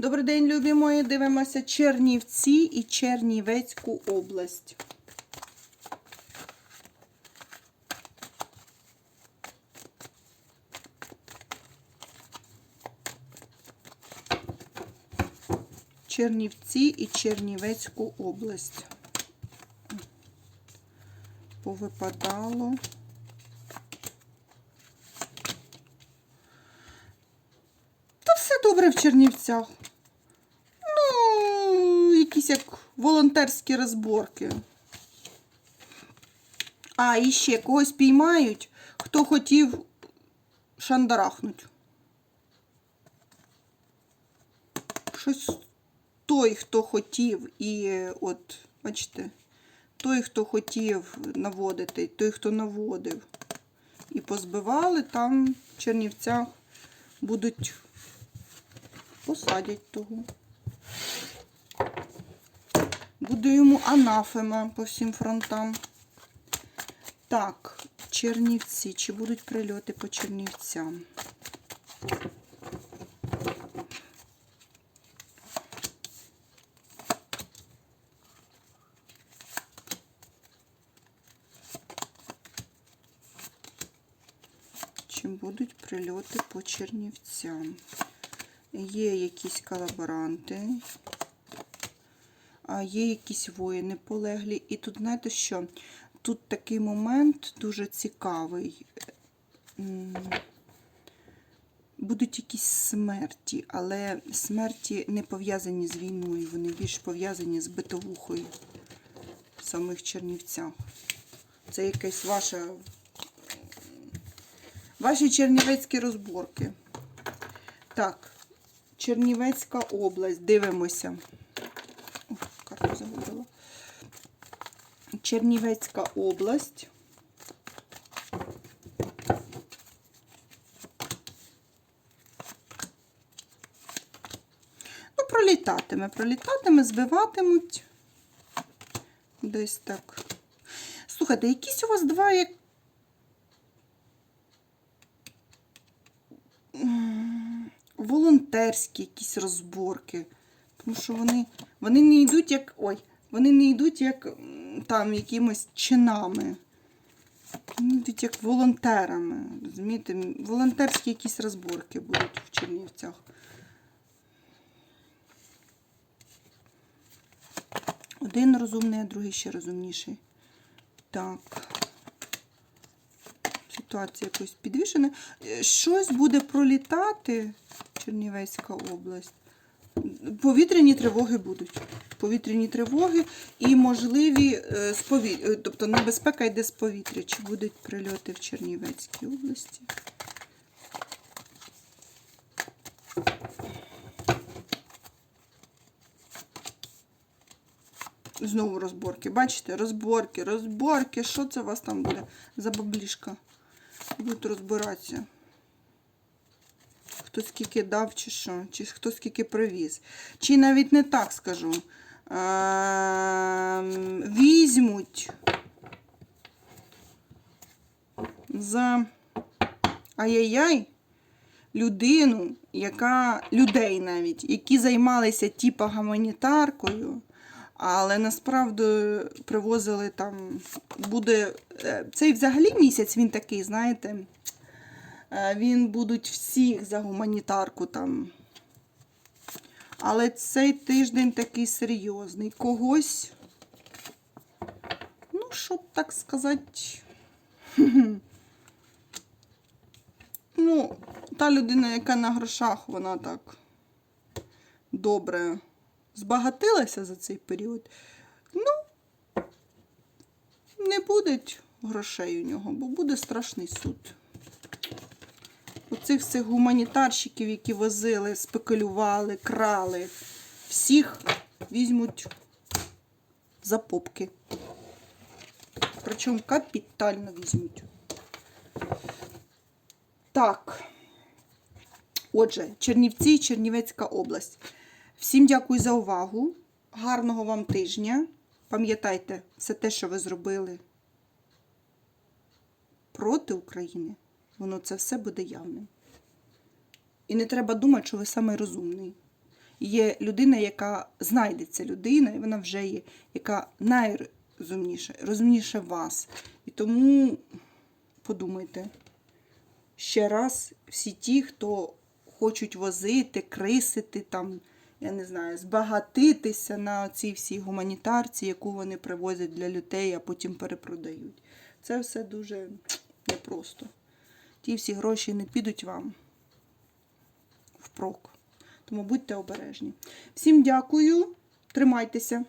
Добрий день, любі мої. Дивимося Чернівці і Чернівецьку область. Чернівці і Чернівецьку область. Повипадало. Та все добре в Чернівцях. Якісь як волонтерські розборки. А, і ще когось піймають, хто хотів шандарахнуть. Щось той, хто хотів, і от, бачите, той, хто хотів наводити, той, хто наводив. І позбивали, там в Чернівцях будуть посадять того. Буде йому анафема по всім фронтам. Так, Чернівці. Чи будуть прильоти по Чернівцям? Чи будуть прильоти по Чернівцям? Є якісь колаборанти, є якісь воїни полеглі. І тут, знаєте що? Тут такий момент дуже цікавий. Будуть якісь смерті, але смерті не пов'язані з війною, вони більш пов'язані з битовухою в самих Чернівцях. Це якась ваша. Ваші чернівецькі розборки. Так, Чернівецька область. Дивимося. Чернівецька область. Ну, пролітатиме, пролітатиме, збиватимуть. Десь так. Слухайте, якісь у вас два як. Волонтерські якісь розборки. Тому що вони, вони не йдуть як. Ой, вони не йдуть як там якимось чинами. Вони йдуть як волонтерами. Розумієте? Волонтерські якісь розборки будуть в Чернівцях. Один розумний, а другий ще розумніший. Так. Ситуація якось підвішена. Е, Щось буде пролітати Чернівецька область. Повітряні тривоги будуть. Повітряні тривоги і можливі е, з пові... е, тобто небезпека йде з повітря. Чи будуть прильоти в Чернівецькій області? Знову розборки. Бачите, розборки, розборки. Що це у вас там буде за баблішка? Будуть розбиратися. Хто скільки дав, чи що, чи хто скільки привіз. Чи навіть не так скажу. Ем, Візьмуть за ай-яй-яй людину, яка людей навіть, які займалися типа гуманітаркою, але насправді привозили там, буде е, цей взагалі місяць він такий, знаєте. Е, Він будуть всіх за гуманітарку там. Але цей тиждень такий серйозний. Когось, ну, щоб так сказати, ну, та людина, яка на грошах, вона так добре збагатилася за цей період. Ну, не буде грошей у нього, бо буде страшний суд. Оцих всіх гуманітарщиків, які возили, спекулювали, крали, всіх візьмуть за попки. Причому капітально візьмуть. Так. Отже, Чернівці, і Чернівецька область. Всім дякую за увагу. Гарного вам тижня. Пам'ятайте, все те, що ви зробили проти України, воно це все буде явним. І не треба думати, що ви самий розумний. є людина, яка знайдеться людина, і вона вже є, яка найрозумніша, розумніше вас. І тому подумайте ще раз, всі ті, хто хочуть возити, крисити, там, я не знаю, збагатитися на цій всій гуманітарці, яку вони привозять для людей, а потім перепродають. Це все дуже непросто. Ті всі гроші не підуть вам впрок. Тому будьте обережні. Всім дякую, тримайтеся.